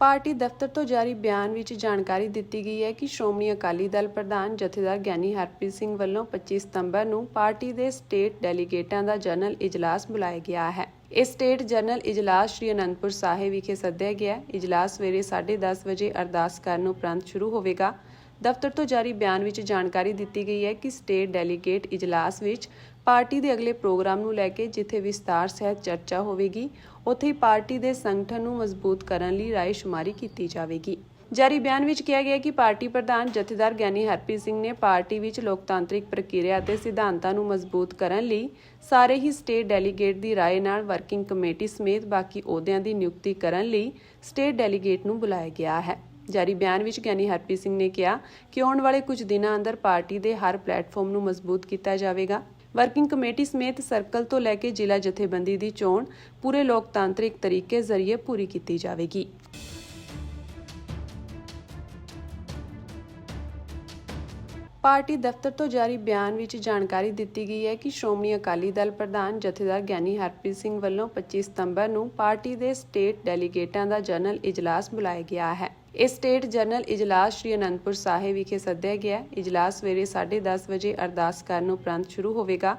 Party ਦਫ਼ਤਰ ਤੋਂ ਜਾਰੀ ਬਿਆਨ ਵਿੱਚ ਜਾਣਕਾਰੀ ਦਿੱਤੀ ਗਈ ਹੈ ਕਿ ਸ਼੍ਰੋਮਣੀ ਅਕਾਲੀ ਦਲ ਪ੍ਰਧਾਨ ਜਥੇਦਾਰ ਗਿਆਨੀ ਹਰਪ੍ਰੀਤ ਸਿੰਘ ਵੱਲੋਂ 25 ਸਤੰਬਰ ਨੂੰ ਪਾਰਟੀ ਦੇ ਸਟੇਟ ਡੈਲੀਗੇਟਾਂ ਦਾ ਜਨਰਲ ਇਜਲਾਸ ਬੁਲਾਇਆ ਗਿਆ ਹੈ। ਇਹ ਸਟੇਟ ਜਨਰਲ ਇਜਲਾਸ ਸ਼੍ਰੀ ਅਨੰਦਪੁਰ ਸਾਹਿਬ ਵਿਖੇ ਸੱਦਿਆ ਗਿਆ ਇਜਲਾਸ ਸਵੇਰੇ 10:30 ਵਜੇ ਅਰਦਾਸ ਕਰਨ ਉਪਰੰਤ ਸ਼ੁਰੂ ਹੋਵੇਗਾ। ਦਫ਼ਤਰ ਤੋਂ ਜਾਰੀ ਬਿਆਨ ਵਿੱਚ ਜਾਣਕਾਰੀ ਦਿੱਤੀ ਗਈ ਹੈ ਕਿ ਸਟੇਟ ਡੈਲੀਗੇਟ ਇਜਲਾਸ ਵਿੱਚ ਪਾਰਟੀ ਦੇ ਅਗਲੇ ਪ੍ਰੋਗਰਾਮ ਨੂੰ ਲੈ ਕੇ ਜਿੱਥੇ ਵਿਸਤਾਰ ਸਹਿਤ ਚਰਚਾ ਹੋਵੇਗੀ, ਉੱਥੇ ਪਾਰਟੀ ਦੇ ਸੰਗਠਨ ਨੂੰ ਮਜ਼ਬੂਤ ਕਰਨ ਲਈ ਰਾਏ ਸ਼ੁਮਾਰੀ ਕੀਤੀ ਜਾਵੇਗੀ। ਜਾਰੀ ਬਿਆਨ ਵਿੱਚ ਕਿਹਾ ਗਿਆ ਕਿ ਪਾਰਟੀ ਪ੍ਰਧਾਨ ਜਥੇਦਾਰ ਗਿਆਨੀ ਹਰਪ੍ਰੀਤ ਸਿੰਘ ਨੇ ਪਾਰਟੀ ਵਿੱਚ ਲੋਕਤਾਂਤਰਿਕ ਪ੍ਰਕਿਰਿਆ ਅਤੇ ਸਿਧਾਂਤਾਂ ਨੂੰ ਮਜ਼ਬੂਤ ਕਰਨ ਲਈ ਸਾਰੇ ਹੀ ਸਟੇਟ ਡੈਲੀਗੇਟ ਦੀ ਰਾਏ ਨਾਲ ਵਰਕਿੰਗ ਕਮੇਟੀ ਸਮੇਤ ਬਾਕੀ ਅਹੁਦਿਆਂ ਦੀ ਨਿਯੁਕਤੀ ਕਰਨ ਲਈ ਸਟੇਟ ਡੈਲੀਗੇਟ ਨੂੰ ਬੁਲਾਇਆ ਗਿਆ ਹੈ। ਜਾਰੀ ਬਿਆਨ ਵਿੱਚ ਗਿਆਨੀ ਹਰਪ੍ਰੀਤ ਸਿੰਘ ਨੇ ਕਿਹਾ ਕਿ ਆਉਣ ਵਾਲੇ ਕੁਝ ਦਿਨਾਂ ਅੰਦਰ ਪਾਰਟੀ ਦੇ ਹਰ ਪਲੇਟਫਾਰਮ ਨੂੰ ਮਜ਼ਬੂਤ ਕੀਤਾ ਜਾਵੇਗਾ। ਵਰਕਿੰਗ ਕਮੇਟੀ ਸਮੇਤ ਸਰਕਲ ਤੋਂ ਲੈ ਕੇ ਜ਼ਿਲ੍ਹਾ ਜਥੇਬੰਦੀ ਦੀ ਚੋਣ ਪੂਰੇ ਲੋਕਤਾਂਤਰਿਕ ਤਰੀਕੇ ਜ਼ਰੀਏ ਪੂਰੀ ਕੀਤੀ ਜਾਵੇਗੀ। ਪਾਰਟੀ ਦਫ਼ਤਰ ਤੋਂ ਜਾਰੀ ਬਿਆਨ ਵਿੱਚ ਜਾਣਕਾਰੀ ਦਿੱਤੀ ਗਈ ਹੈ ਕਿ ਸ਼੍ਰੋਮਣੀ ਅਕਾਲੀ ਦਲ ਪ੍ਰਧਾਨ ਜਥੇਦਾਰ ਗਿਆਨੀ ਹਰਪ੍ਰੀਤ ਸਿੰਘ ਵੱਲੋਂ 25 ਸਤੰਬਰ ਨੂੰ ਪਾਰਟੀ ਦੇ ਸਟੇਟ ਡੈਲੀਗੇਟਾਂ ਦਾ ਜਨਰਲ ਇਜਲਾਸ ਬੁਲਾਇਆ ਗਿਆ ਹੈ। ਇਹ ਸਟੇਟ ਜਨਰਲ ਇਜਲਾਸ ਸ਼੍ਰੀ ਅਨੰਦਪੁਰ ਸਾਹਿਬ ਵਿਖੇ ਸੱਦਿਆ ਗਿਆ ਇਜਲਾਸ ਸਵੇਰੇ 10:30 ਵਜੇ ਅਰਦਾਸ ਕਰਨ ਉਪਰੰਤ ਸ਼ੁਰੂ ਹੋਵੇਗਾ।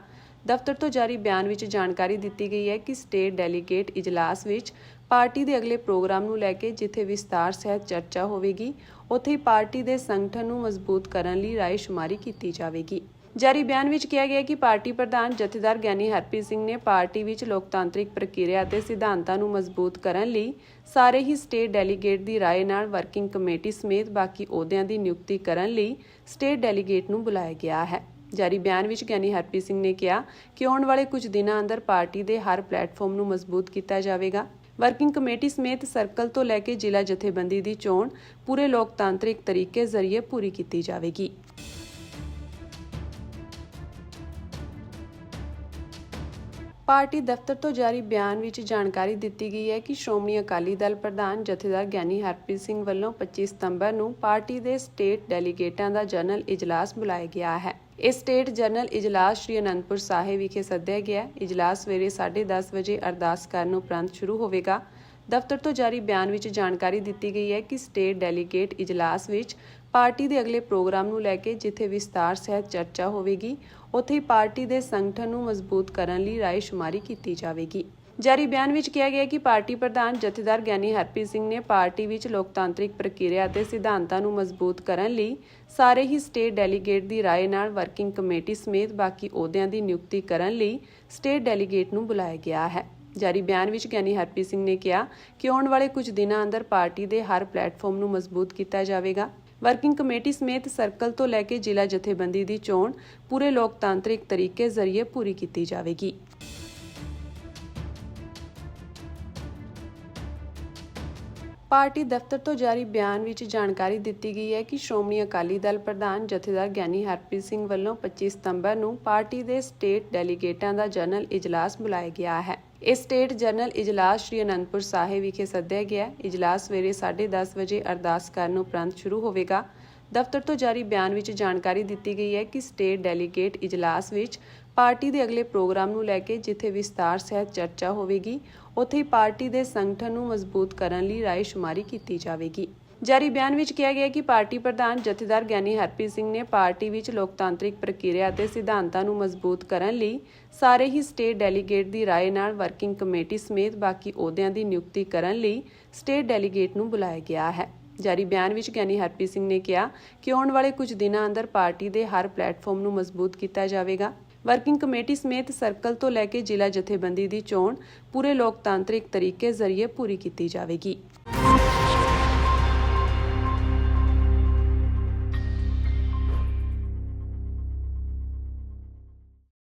ਦਫ਼ਤਰ ਤੋਂ ਜਾਰੀ ਬਿਆਨ ਵਿੱਚ ਜਾਣਕਾਰੀ ਦਿੱਤੀ ਗਈ ਹੈ ਕਿ ਸਟੇਟ ਡੈਲੀਗੇਟ ਇਜਲਾਸ ਵਿੱਚ ਪਾਰਟੀ ਦੇ ਅਗਲੇ ਪ੍ਰੋਗਰਾਮ ਨੂੰ ਲੈ ਕੇ ਜਿੱਥੇ ਵਿਸਤਾਰ ਸਹਿਤ ਚਰਚਾ ਹੋਵੇਗੀ, ਉੱਥੇ ਹੀ ਪਾਰਟੀ ਦੇ ਸੰਗਠਨ ਨੂੰ ਮਜ਼ਬੂਤ ਕਰਨ ਲਈ ਰਾਏ ਸ਼ੁਮਾਰੀ ਕੀਤੀ ਜਾਵੇਗੀ। ਜਾਰੀ ਬਿਆਨ ਵਿੱਚ ਕਿਹਾ ਗਿਆ ਕਿ ਪਾਰਟੀ ਪ੍ਰਧਾਨ ਜਥੇਦਾਰ ਗਿਆਨੀ ਹਰਪ੍ਰੀਤ ਸਿੰਘ ਨੇ ਪਾਰਟੀ ਵਿੱਚ ਲੋਕਤਾਂਤਰਿਕ ਪ੍ਰਕਿਰਿਆ ਅਤੇ ਸਿਧਾਂਤਾਂ ਨੂੰ ਮਜ਼ਬੂਤ ਕਰਨ ਲਈ ਸਾਰੇ ਹੀ ਸਟੇਟ ਡੈਲੀਗੇਟ ਦੀ ਰਾਏ ਨਾਲ ਵਰਕਿੰਗ ਕਮੇਟੀ ਸਮੇਤ ਬਾਕੀ ਅਹੁਦਿਆਂ ਦੀ ਨਿਯੁਕਤੀ ਕਰਨ ਲਈ ਸਟੇਟ ਡੈਲੀਗੇਟ ਨੂੰ ਬੁਲਾਇਆ ਗਿਆ ਹੈ। ਜਾਰੀ ਬਿਆਨ ਵਿੱਚ ਗਿਆਨੀ ਹਰਪ੍ਰੀਤ ਸਿੰਘ ਨੇ ਕਿਹਾ ਕਿ ਆਉਣ ਵਾਲੇ ਕੁਝ ਦਿਨਾਂ ਅੰਦਰ ਪਾਰਟੀ ਦੇ ਹਰ ਪਲੇਟਫਾਰਮ ਨੂੰ ਮਜ਼ਬੂਤ ਕੀਤਾ ਜਾਵੇਗਾ। ਵਰਕਿੰਗ ਕਮੇਟੀ ਸਮੇਤ ਸਰਕਲ ਤੋਂ ਲੈ ਕੇ ਜ਼ਿਲ੍ਹਾ ਜਥੇਬੰਦੀ ਦੀ ਚੋਣ ਪੂਰੇ ਲੋਕਤਾਂਤਰਿਕ ਤਰੀਕੇ ਜ਼ਰੀਏ ਪੂਰੀ ਕੀਤੀ ਜਾਵੇਗੀ। ਪਾਰਟੀ ਦਫ਼ਤਰ ਤੋਂ ਜਾਰੀ ਬਿਆਨ ਵਿੱਚ ਜਾਣਕਾਰੀ ਦਿੱਤੀ ਗਈ ਹੈ ਕਿ ਸ਼੍ਰੋਮਣੀ ਅਕਾਲੀ ਦਲ ਪ੍ਰਧਾਨ ਜਥੇਦਾਰ ਗਿਆਨੀ ਹਰਪ੍ਰੀਤ ਸਿੰਘ ਵੱਲੋਂ 25 ਸਤੰਬਰ ਨੂੰ ਪਾਰਟੀ ਦੇ ਸਟੇਟ ਡੈਲੀਗੇਟਾਂ ਦਾ ਜਨਰਲ ਇਜਲਾਸ ਬੁਲਾਇਆ ਗਿਆ ਹੈ। ਇਹ ਸਟੇਟ ਜਨਰਲ ਇਜਲਾਸ ਸ਼੍ਰੀ ਅਨੰਦਪੁਰ ਸਾਹਿਬ ਵਿਖੇ ਸੱਦਿਆ ਗਿਆ। ਇਜਲਾਸ ਸਵੇਰੇ 10:30 ਵਜੇ ਅਰਦਾਸ ਕਰਨ ਉਪਰੰਤ ਸ਼ੁਰੂ ਹੋਵੇਗਾ। ਦਫ਼ਤਰ ਤੋਂ ਜਾਰੀ ਬਿਆਨ ਵਿੱਚ ਜਾਣਕਾਰੀ ਦਿੱਤੀ ਗਈ ਹੈ ਕਿ ਸਟੇਟ ਡੈਲੀਗੇਟ ਇਜਲਾਸ ਵਿੱਚ ਪਾਰਟੀ ਦੇ ਅਗਲੇ ਪ੍ਰੋਗਰਾਮ ਨੂੰ ਲੈ ਕੇ ਜਿੱਥੇ ਵਿਸਤਾਰ ਸਹਿਤ ਚਰਚਾ ਹੋਵੇਗੀ, ਉੱਥੇ ਹੀ ਪਾਰਟੀ ਦੇ ਸੰਗਠਨ ਨੂੰ ਮਜ਼ਬੂਤ ਕਰਨ ਲਈ ਰਾਏ ਸ਼ੁਮਾਰੀ ਕੀਤੀ ਜਾਵੇਗੀ। ਜਾਰੀ ਬਿਆਨ ਵਿੱਚ ਕਿਹਾ ਗਿਆ ਕਿ ਪਾਰਟੀ ਪ੍ਰਧਾਨ ਜਥੇਦਾਰ ਗਿਆਨੀ ਹਰਪ੍ਰੀਤ ਸਿੰਘ ਨੇ ਪਾਰਟੀ ਵਿੱਚ ਲੋਕਤਾਂਤਰਿਕ ਪ੍ਰਕਿਰਿਆ ਅਤੇ ਸਿਧਾਂਤਾਂ ਨੂੰ ਮਜ਼ਬੂਤ ਕਰਨ ਲਈ ਸਾਰੇ ਹੀ ਸਟੇਟ ਡੈਲੀਗੇਟ ਦੀ ਰਾਏ ਨਾਲ ਵਰਕਿੰਗ ਕਮੇਟੀ ਸਮੇਤ ਬਾਕੀ ਅਹੁਦਿਆਂ ਦੀ ਨਿਯੁਕਤੀ ਕਰਨ ਲਈ ਸਟੇਟ ਡੈਲੀਗੇਟ ਨੂੰ ਬੁਲਾਇਆ ਗਿਆ ਹੈ। ਜਾਰੀ ਬਿਆਨ ਵਿੱਚ ਗਿਆਨੀ ਹਰਪ੍ਰੀਤ ਸਿੰਘ ਨੇ ਕਿਹਾ ਕਿ ਆਉਣ ਵਾਲੇ ਕੁਝ ਦਿਨਾਂ ਅੰਦਰ ਪਾਰਟੀ ਦੇ ਹਰ ਪਲੇਟਫਾਰਮ ਨੂੰ ਮਜ਼ਬੂਤ ਕੀਤਾ ਜਾਵੇਗਾ। ਵਰਕਿੰਗ ਕਮੇਟੀ ਸਮੇਤ ਸਰਕਲ ਤੋਂ ਲੈ ਕੇ ਜ਼ਿਲ੍ਹਾ ਜਥੇਬੰਦੀ ਦੀ ਚੋਣ ਪੂਰੇ ਲੋਕਤਾਂਤਰਿਕ ਤਰੀਕੇ ਜ਼ਰੀਏ ਪੂਰੀ ਕੀਤੀ ਜਾਵੇਗੀ। ਪਾਰਟੀ ਦਫ਼ਤਰ ਤੋਂ ਜਾਰੀ ਬਿਆਨ ਵਿੱਚ ਜਾਣਕਾਰੀ ਦਿੱਤੀ ਗਈ ਹੈ ਕਿ ਸ਼੍ਰੋਮਣੀ ਅਕਾਲੀ ਦਲ ਪ੍ਰਧਾਨ ਜਥੇਦਾਰ ਗਿਆਨੀ ਹਰਪ੍ਰੀਤ ਸਿੰਘ ਵੱਲੋਂ 25 ਸਤੰਬਰ ਨੂੰ ਪਾਰਟੀ ਦੇ ਸਟੇਟ ਡੈਲੀਗੇਟਾਂ ਦਾ ਜਨਰਲ ਇਜਲਾਸ ਬੁਲਾਇਆ ਗਿਆ ਹੈ। ਇਹ ਸਟੇਟ ਜਨਰਲ ਇਜਲਾਸ ਸ਼੍ਰੀ ਅਨੰਦਪੁਰ ਸਾਹਿਬ ਵਿਖੇ ਸੱਦਿਆ ਗਿਆ ਇਜਲਾਸ ਸਵੇਰੇ 10:30 ਵਜੇ ਅਰਦਾਸ ਕਰਨ ਉਪਰੰਤ ਸ਼ੁਰੂ ਹੋਵੇਗਾ। ਦਫ਼ਤਰ ਤੋਂ ਜਾਰੀ ਬਿਆਨ ਵਿੱਚ ਜਾਣਕਾਰੀ ਦਿੱਤੀ ਗਈ ਹੈ ਕਿ ਸਟੇਟ ਡੈਲੀਗੇਟ ਇਜਲਾਸ ਵਿੱਚ ਪਾਰਟੀ ਦੇ ਅਗਲੇ ਪ੍ਰੋਗਰਾਮ ਨੂੰ ਲੈ ਕੇ ਜਿੱਥੇ ਵਿਸਤਾਰ ਸਹਿਤ ਚਰਚਾ ਹੋਵੇਗੀ, ਉੱਥੇ ਹੀ ਪਾਰਟੀ ਦੇ ਸੰਗਠਨ ਨੂੰ ਮਜ਼ਬੂਤ ਕਰਨ ਲਈ ਰਾਏ ਸ਼ੁਮਾਰੀ ਕੀਤੀ ਜਾਵੇਗੀ। ਜਾਰੀ ਬਿਆਨ ਵਿੱਚ ਕਿਹਾ ਗਿਆ ਕਿ ਪਾਰਟੀ ਪ੍ਰਧਾਨ ਜਥੇਦਾਰ ਗਿਆਨੀ ਹਰਪ੍ਰੀਤ ਸਿੰਘ ਨੇ ਪਾਰਟੀ ਵਿੱਚ ਲੋਕਤਾਂਤਰਿਕ ਪ੍ਰਕਿਰਿਆ ਅਤੇ ਸਿਧਾਂਤਾਂ ਨੂੰ ਮਜ਼ਬੂਤ ਕਰਨ ਲਈ ਸਾਰੇ ਹੀ ਸਟੇਟ ਡੈਲੀਗੇਟ ਦੀ ਰਾਏ ਨਾਲ ਵਰਕਿੰਗ ਕਮੇਟੀ ਸਮੇਤ ਬਾਕੀ ਅਹੁਦਿਆਂ ਦੀ ਨਿਯੁਕਤੀ ਕਰਨ ਲਈ ਸਟੇਟ ਡੈਲੀਗੇਟ ਨੂੰ ਬੁਲਾਇਆ ਗਿਆ ਹੈ। ਜਾਰੀ ਬਿਆਨ ਵਿੱਚ ਗਿਆਨੀ ਹਰਪ੍ਰੀਤ ਸਿੰਘ ਨੇ ਕਿਹਾ ਕਿ ਆਉਣ ਵਾਲੇ ਕੁਝ ਦਿਨਾਂ ਅੰਦਰ ਪਾਰਟੀ ਦੇ ਹਰ ਪਲੇਟਫਾਰਮ ਨੂੰ ਮਜ਼ਬੂਤ ਕੀਤਾ ਜਾਵੇਗਾ। ਵਰਕਿੰਗ ਕਮੇਟੀ ਸਮੇਤ ਸਰਕਲ ਤੋਂ ਲੈ ਕੇ ਜ਼ਿਲ੍ਹਾ ਜਥੇਬੰਦੀ ਦੀ ਚੋਣ ਪੂਰੇ ਲੋਕਤਾਂਤਰਿਕ ਤਰੀਕੇ ਜ਼ਰੀਏ ਪੂਰੀ ਕੀਤੀ ਜਾਵੇਗੀ।